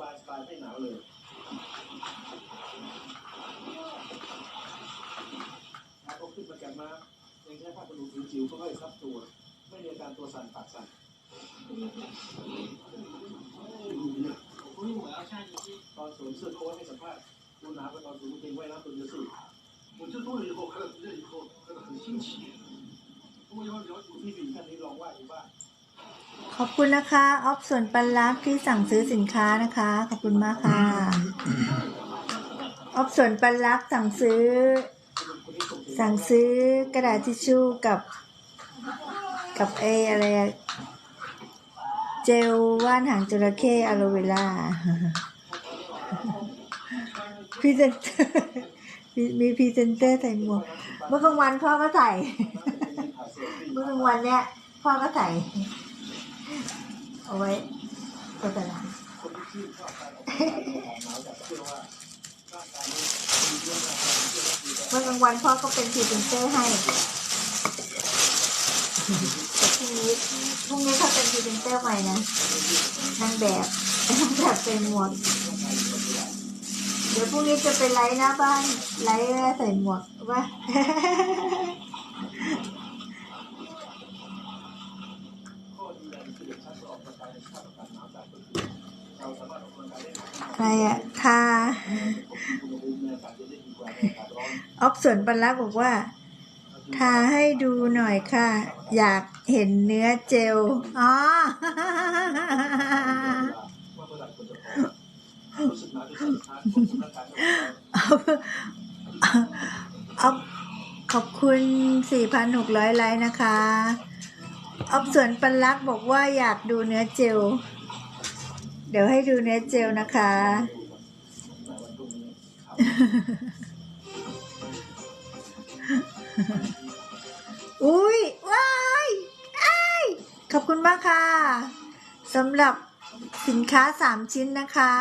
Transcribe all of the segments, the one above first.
บายสบายไม่หนาวเลยถ้าเขาขึ้นมาจากมายังแค่ภาพบระดูกจิ๋วๆก็ค่อยซับตัว ไม่มีอาการตัวสั่นปากสั่นตอนสวมเสื้อโค้ทให้สัมภาษณ์ดูหนาวไปตอนสวมกางเกงว่ายน้ำตัวเดียวสุดผมจะรู้เลยเขาขนาดนี้เขาขนาดนี้ชิ้นเฉียดผู้ยอดยอดอยู่ที่ปีท่านนี้ลองว่าอีก ขอบคุณนะคะออฟส่วนปันลักษ์ที่สั่งซื้อสินค้านะคะ ขอบคุณมากค่ะออฟส่วนปันลักษ์สั่งซื้อ สั่งซื้อกระดาษทิชชู่กับ กับเออะไรเจลว่านหางจระเข้อะโลเวล่าพรีเซนเตอร์มีมีพรีเซนเตอร์ใส่หมวกเมื่อกลางวันพ่อก็ใส่เมื่อกลางวันเนี้ยพ่อก็ใส่ เอาไว้ก็ตลาดคนที่ชื่นชอบการออกกำลังกายหนาวจากเชื่อว่าร่างกายนี้มีเรื่องราวเมื่อกลางวันพ่อก็เป็นพรีเซนเตอร์ให้แต่พรุ่งนี้พรุ่งนี้เขาเป็นพรีเซนเตอร์ใหม่นะนางแบบนางแบบเป็นหมวกเดี๋ยวพรุ่งนี้จะไปไลฟ์หน้าบ้านไลฟ์ใส่หมวกว่า ข้อดีอย่างคือเด็กชักจะออกกำลังกายในสภาพอากาศหนาวจัดก็คือเราสามารถออกกำลังกาย อะไรอะทาออฟส่วนบรรลักษ์บอกว่า ทาให้ดูหน่อยค่ะ อยากเห็นเนื้อเจล อ๋อ ออฟขอบคุณ 4,600 ไลค์นะคะ ออฟส่วนปรรลักบอกว่าอยากดูเนื้อเจล เดี๋ยวให้ดูเนื้อเจลนะคะ อุ้ยว้ายอ้ายขอบคุณมากค่ะสำหรับสินค้า3ชิ้นนะคะ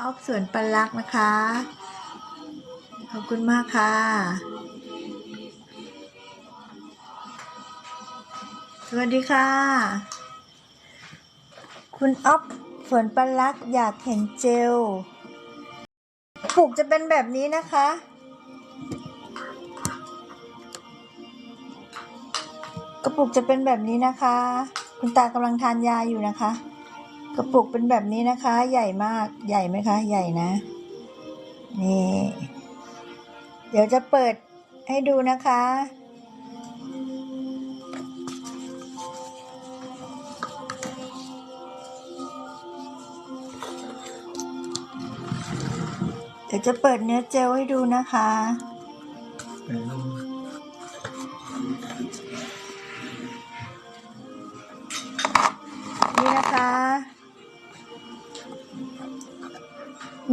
ออฟสวนปลักนะคะ ขอบคุณมากค่ะ สวัสดีค่ะ คุณออฟ สวนปันลักอยากเห็นเจลปลูกจะเป็นแบบนี้นะคะ กระปุกจะเป็นแบบนี้นะคะ คุณตากำลังทานยาอยู่นะคะ กระปุกเป็นแบบนี้นะคะ ใหญ่มากใหญ่ไหมคะ ใหญ่นะ นี่ เดี๋ยวจะเปิดให้ดูนะคะ เดี๋ยวจะเปิดเนื้อเจลให้ดูนะคะ นี่นะคะ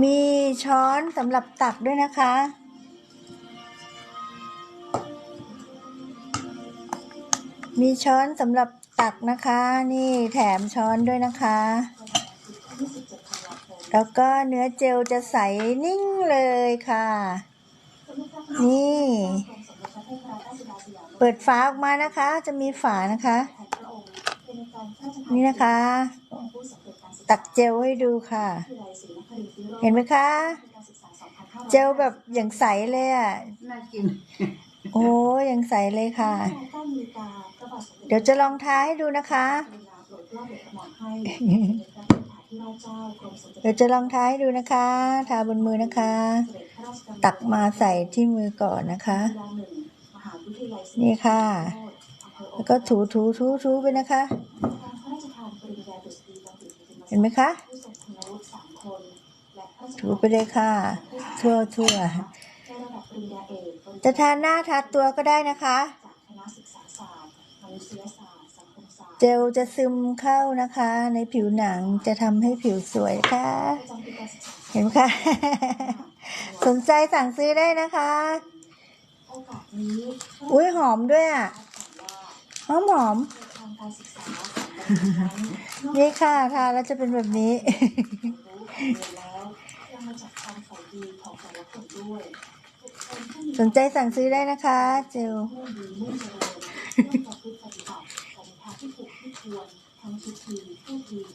มีช้อนสำหรับตักด้วยนะคะมีช้อนสำหรับตักนะคะ นี่แถมช้อนด้วยนะคะ แล้วก็เนื้อเจลจะใสนิ่งเลยค่ะ นี่ เปิดฝาออกมานะคะ จะมีฝานะคะ นี่นะคะ ตักเจลให้ดูค่ะ เห็นไหมคะ เจลแบบอย่างใสเลยอะน่ากินโอ้ยังใสเลยค่ะ เดี๋ยวจะลองทาให้ดูนะคะ เดี๋ยวจะลองทาให้ดูนะคะทาบนมือนะคะ ตักมาใส่ที่มือก่อนนะคะ นี่ค่ะ แล้วก็ถูถูถูถูไปนะคะ เห็นไหมคะ ถูไปเลยค่ะ ทั่วทั่วจะทาหน้าทาตัวก็ได้นะคะ เจลจะซึมเข้านะคะ ในผิวหนังจะทำให้ผิวสวยค่ะ เห็นไหมคะสนใจสั่งซื้อได้นะคะ อุ้ยหอมด้วยอะ หอมหอม นี่ค่ะทาแล้วจะเป็นแบบนี้สนใจสั่งซื้อได้นะคะ เจล 20.